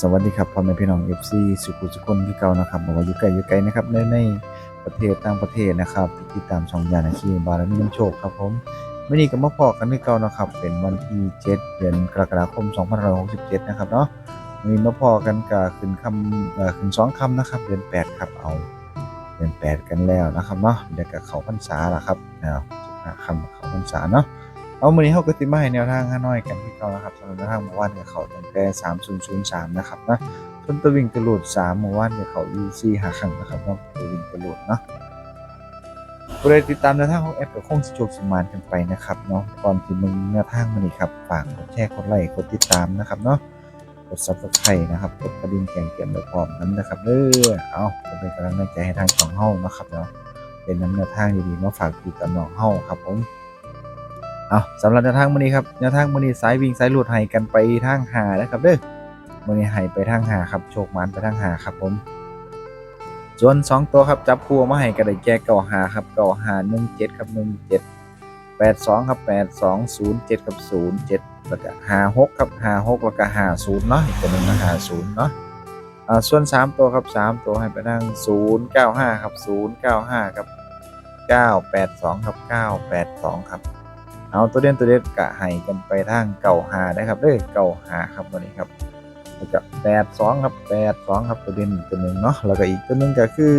สวัสดีครับพ่อแม่พี่น้อง FC สุขุสุคนที่เก่านะครับบอกว่าอยู่ไกลอยู่ไกลนะครับในในประเทศต่างประเทศนะครับที่ติดตามช่องยานาคีบารมีน้ำโชคครับผมวันนี้ก็มาพอกันที่เก่านะครับเป็นวันที่ 7 เดือนกรกฎาคม2567 นะครับเนาะวันนี้มาพอกันกับขึ้นคำเอ่อขึ้นสองคำนะครับ เดือน 8 ครับเอาเดือน 8 กันแล้วนะครับเนาะเดี๋ยวกับเขาพรรษาละครับเอาคำเขาพรรษาเนาะ เอาวันนี้เขาก็ติมาให้แนวทางห้าน้อยกันที่เก่านะครับสำหรับแนวทางเมื่อวานเนี่ยเขาตั้งแต่3003นะครับนะต้นตะวิ่งตะหลุด3เมื่อวานเนี่ยเขาอยู่หาครั้งนะครับเนตะวิ่งตะหลุดเนาะผู้ใดติดตามแนวทางของแอปก็คงสิโชคสมานกันไปนะครับเนาะก่อนที่มึงแนวทางมันนี่ครับฝากกดแชร์กดไลค์กดติดตามนะครับเนาะกด Subscribe นะครับกดกระดิ่งแจ้งเตือนไว้พร้อมนั้นนะครับเด้อเอาเป็นกำลังใจให้ทางช่องเฮานะครับเนาะเป็นน้ำแนวทางดีๆมาฝากพี่กับน้องเฮาครับผม เอาสำหรับแนวทางมือนี้ครับแนวทางมือนี้สายวิ่งสายหลุดให้กันไปทางหานะครับเด้อมือนี้ให้ไปทางหาครับโชคมันไปทางหาครับผม ส่วนสองตัวครับจับคู่มาให้ก็ได้แก่เก่าหาครับเก่าหา1 7ครับ1 7 8 2ครับ8 2 0 7ครับ0 7แล้วก็5 6ครับ5 6แล้วก็5 0เนาะอีกตัวหนึงนะ5 0เนาะอ่าส่วน 3 ตัวครับ 3 ตัวให้ไปทาง0 9 5ครับ0 9 5ครับ9 8 2ครับ9 8 2ครับ เอาตัวเด่นตัวเด็ดกะให้กันไปทางเก่าหาได้ครับเด้อเก่าหาครับตัวนี้ครับแล้วก็แปดสองครับแปดสองครับตัวเด่นตัวหนึ่งเนาะแล้วก็อีกตัวหนึ่งก็คือ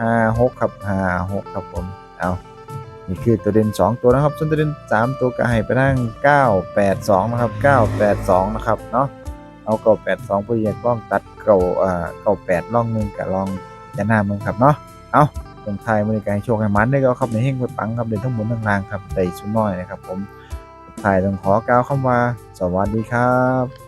ห้าหกครับห้าหกครับผมเอานี่คือตัวเด่นสองตัวนะครับ ส่วนตัวเด่นสามตัวก็ให้ไปทางเก้าแปดสองนะครับเก้าแปดสองนะครับเนาะเอาเก้าแปดสองเพื่ออยากล้องตัดเก่าอ่าเก้าแปดล่องหนึ่งกับลองจะหน้ามึงครับเนาะเอา คนไทยบริการโชคให้มันได้ก็ครับในเฮงไปปังครับเดินทั้งหมดทั้งรางครับได้ชุดน้อยนะครับ ผมคนไทยต้องขอกล่าวคำว่า สวัสดีครับ